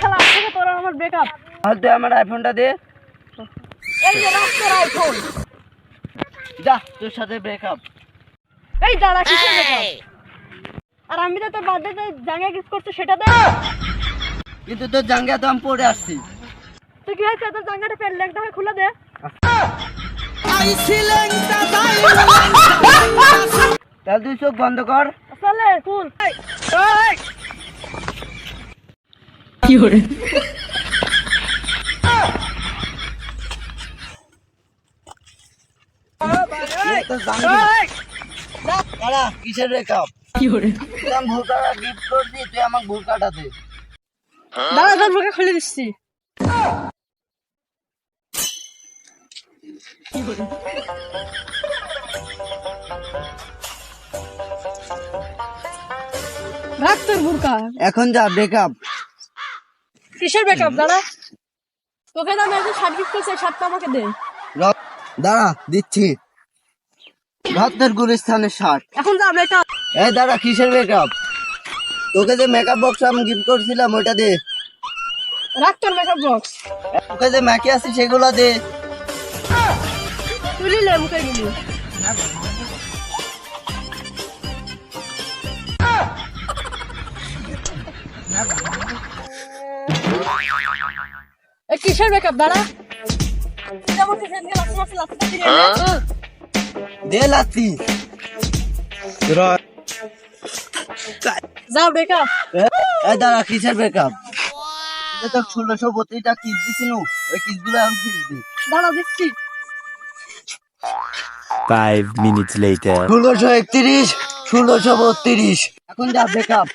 শালা আজ থেকে তোর আর আমার ব্রেকআপ আর তুই আমার আইফোনটা দে। এই যে রাখ তোর আইফোন যা তোর সাথে ব্রেকআপ এই দাঁড়া কিসের ব্রেকআপ আর আমি তো তোর বার্থডেতে জাঙ্গা গিফট করছি সেটা দে। কিন্তু তোর জাঙ্গা তো আমি পরে আসছি। তুই কি হয়েছে তোর জাঙ্গাটা পেন হয়ে খুলে দে? তাহলে তুই চোখ বন্ধ কর। চলে দাঁড়া কিসের ভুলকাটা গিফট করছি তুই ভুলকাটা দে মুখে খুলে দিচ্ছি। রাখ তোর বুরকা এখন যা ব্রেকআপ কিসের ব্রেকআপ দাঁড়া। তোকে না মেয়েদের গিফট করছে শার্টটা আমাকে দে। দাঁড়া দিচ্ছি। ভাতের গুলিস্তানের শার্ট। এখন যা ব্রেকআপ এই দাঁড়া কিসের মেকআপ তোকে যে মেকআপ বক্স আমি গিফট করছিলাম ওইটা দে। রাখ তোর মেকআপ বক্স তোকে যে ম্যাকি আছে সেগুলো দে। তুই নিলে মুখে গেলি। এ কিসের মেকআপ দাঁড়া। দে লাতি যাও কিসের তো ষোলোশো বত্রিশটা কিস দিছি নু ওই কিসগুলো আমি দি। দাঁড়া দিচ্ছি। Five minutes later. ষোলোশো একত্রিশ ষোলোশো বত্রিশ। এখন যা মেকআপ